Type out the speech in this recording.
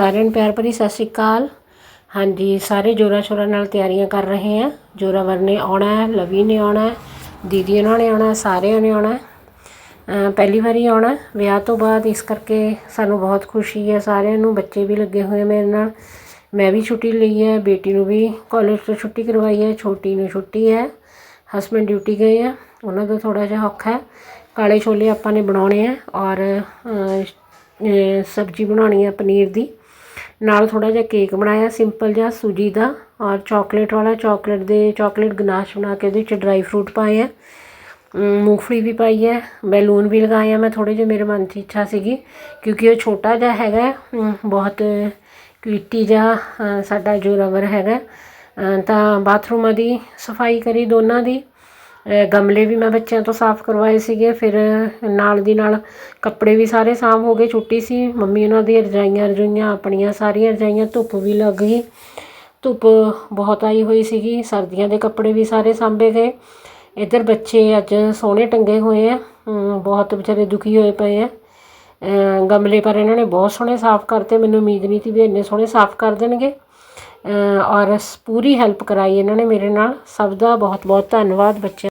ਸਾਰਿਆਂ ਨੂੰ ਪਿਆਰ ਭਰੀ ਸਤਿ ਸ਼੍ਰੀ ਅਕਾਲ। ਹਾਂਜੀ, ਸਾਰੇ ਜੋਰਾ ਸ਼ੋਰਾ ਨਾਲ ਤਿਆਰੀਆਂ ਕਰ ਰਹੇ ਆ ਜੋਰਾਵਰ ਨੇ ਆਉਣਾ ਹੈ, ਲਵੀ ਨੇ ਆਉਣਾ ਹੈ, ਦੀਦੀ ਉਹਨਾਂ ਨੇ ਆਉਣਾ ਸਾਰਿਆਂ ਨੇ ਆਉਣਾ ਪਹਿਲੀ ਵਾਰੀ ਆਉਣਾ ਵਿਆਹ ਤੋਂ ਬਾਅਦ ਇਸ ਕਰਕੇ ਸਾਨੂੰ ਬਹੁਤ ਖੁਸ਼ੀ ਹੈ। ਸਾਰਿਆਂ ਨੂੰ ਬੱਚੇ ਵੀ ਲੱਗੇ ਹੋਏ ਆ ਮੇਰੇ ਨਾਲ। ਮੈਂ ਵੀ ਛੁੱਟੀ ਲਈ ਹੈ, ਬੇਟੀ ਨੂੰ ਵੀ ਕਾਲਜ ਤੋਂ ਛੁੱਟੀ ਕਰਵਾਈ ਹੈ, ਛੋਟੀ ਨੂੰ ਛੁੱਟੀ ਹੈ। ਹਸਬੈਂਡ ਡਿਊਟੀ ਗਏ ਆ। ਉਹਨਾਂ ਦਾ ਥੋੜਾ ਜਿਹਾ ਔਖਾ ਹੈ। ਕਾਲੇ ਛੋਲੇ ਆਪਾਂ ਨੇ ਬਣਾਉਣੇ ਆ ਔਰ ਸਬਜ਼ੀ ਬਣਾਉਣੀ ਹੈ ਪਨੀਰ ਦੀ। ਨਾਲ ਥੋੜਾ ਜਿਹਾ ਕੇਕ ਬਣਾਇਆ, ਸਿੰਪਲ ਜਿਹਾ ਸੂਜੀ ਦਾ, ਔਰ ਚਾਕਲੇਟ ਵਾਲਾ ਚਾਕਲੇਟ ਦੇ ਚਾਕਲੇਟ ਗਨਾਸ਼ ਬਣਾ ਕੇ ਉਹਦੇ ਵਿੱਚ ਡਰਾਈ ਫਰੂਟ ਪਾਏ ਆ। ਮੂੰਗਫਲੀ ਵੀ ਪਾਈ ਹੈ ਬੈਲੂਨ ਵੀ ਲਗਾਏ ਆ ਮੈਂ ਥੋੜੇ ਜਿਹੇ, ਮੇਰੇ ਮਨ 'ਚ ਇੱਛਾ ਸੀਗੀ, ਕਿਉਂਕਿ ਉਹ ਛੋਟਾ ਜਿਹਾ ਹੈਗਾ ਬਹੁਤ ਕਿਊਟੀ ਜਿਹਾ ਸਾਡਾ ਜੋ ਜੋਰਾਵਰ ਹੈਗਾ ਤਾਂ ਬਾਥਰੂਮਾਂ ਦੀ ਸਫ਼ਾਈ ਕਰੀ ਦੋਨਾਂ ਦੀ ਗਮਲੇ ਵੀ ਮੈਂ ਬੱਚਿਆਂ ਤੋਂ ਸਾਫ਼ ਕਰਵਾਏ ਸੀਗੇ, ਫਿਰ ਨਾਲ ਦੀ ਨਾਲ ਕੱਪੜੇ ਵੀ ਸਾਰੇ ਸਾਂਭ ਹੋ ਗਏ, ਛੁੱਟੀ ਸੀ, ਮੰਮੀ ਉਹਨਾਂ ਦੀ ਰਜਾਈਆਂ ਰਜੂਈਆਂ ਆਪਣੀਆਂ ਸਾਰੀਆਂ ਰਜਾਈਆਂ, ਧੁੱਪ ਵੀ ਲੱਗ ਗਈ, ਧੁੱਪ ਬਹੁਤ ਆਈ ਹੋਈ ਸੀਗੀ, ਸਰਦੀਆਂ ਦੇ ਕੱਪੜੇ ਵੀ ਸਾਰੇ ਸਾਂਭੇ ਗਏ, ਇੱਧਰ ਬੱਚੇ ਅੱਜ ਸੋਹਣੇ ਟੰਗੇ ਹੋਏ ਆ ਬਹੁਤ ਵਿਚਾਰੇ ਦੁਖੀ ਹੋਏ ਪਏ ਆ ਗਮਲੇ ਪਰ ਇਹਨਾਂ ਨੇ ਬਹੁਤ ਸੋਹਣੇ ਸਾਫ਼ ਕਰਤੇ, ਮੈਨੂੰ ਉਮੀਦ ਨਹੀਂ ਸੀ ਵੀ ਇੰਨੇ ਸੋਹਣੇ ਸਾਫ਼ ਕਰ ਦੇਣਗੇ ਔਰ ਪੂਰੀ ਹੈਲਪ ਕਰਾਈ ਇਹਨਾਂ ਨੇ ਮੇਰੇ ਨਾਲ, ਸਭ ਦਾ ਬਹੁਤ ਬਹੁਤ ਧੰਨਵਾਦ ਬੱਚਿਆਂ